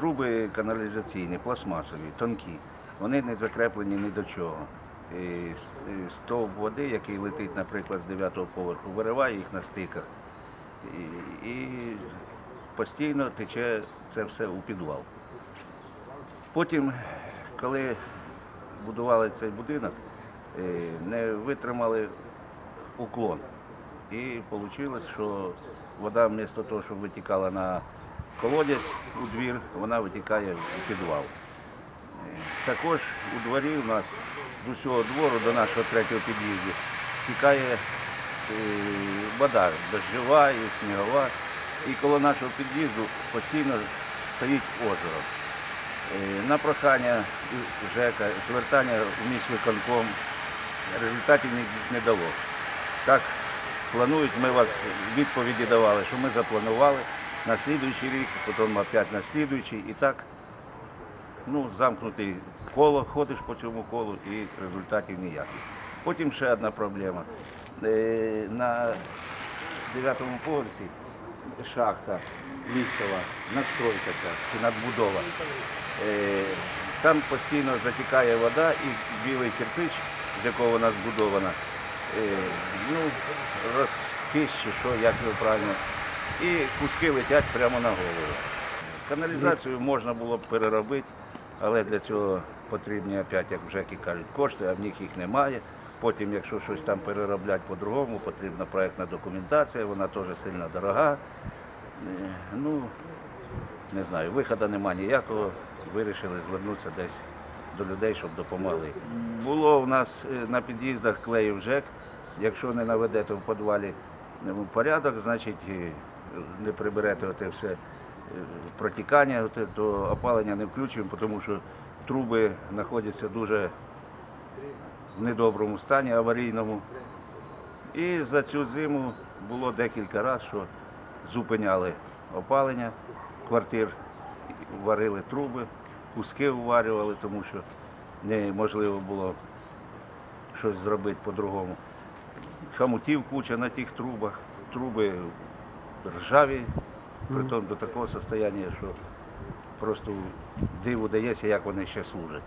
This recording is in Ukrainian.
труби каналізаційні, пластмасові, тонкі. Вони не закреплені ні до чого. І стовп води, який летить, наприклад, з 9-го поверху, вириває їх на стиках. І, і постійно тече це все у підвал. Потім, коли будували цей будинок, е, не витримали уклон. І вийшло, що вода вмісто того, щоб витікала на колодязь у двір, вона витікає у підвал. Е, Також у дворі у нас з усього двору до нашого третього під'їзду стікає е, вода дощова і снігова. І коло нашого під'їзду постійно стоїть озеро. Е, На прохання ЖЕКа, звертання в міськвиконком результатів не дало. Так планують, ми вас відповіді давали, що ми запланували на слідуючий рік, потім опять на слідуючий. І так, ну, замкнутий коло, ходиш по цьому колу і результатів ніяких. Потім ще одна проблема. Е, На дев'ятому поверсі шахта лісова, надстройка чи надбудова. Е, Там постійно затікає вода і білий кирпич, з якого вона збудована, е, ну, розкис чи що, як його правильно, і куски летять прямо на голову. Каналізацію можна було б переробити, але для цього потрібні, опять, як вже кажуть, кошти, а в них їх немає. Потім, якщо щось там переробляти по-другому, потрібна проєктна документація, вона теж сильно дорога. Е, Ну, не знаю, виходу немає ніякого. Вирішили звернутися десь до людей, щоб допомогли. Було в нас е, на під'їздах клеїв ЖЕК. Якщо не наведете в підвалі е, порядок, значить не приберете оте все е, протікання, оте, то опалення не включимо, тому що труби знаходяться дуже в недоброму стані, аварійному. І за цю зиму було декілька разів, що зупиняли опалення квартир, варили труби, куски вварювали, тому що неможливо було щось зробити по-другому. Хамутів куча на тих трубах, труби ржаві, притом до такого состояння, що просто диву дається, як вони ще служать.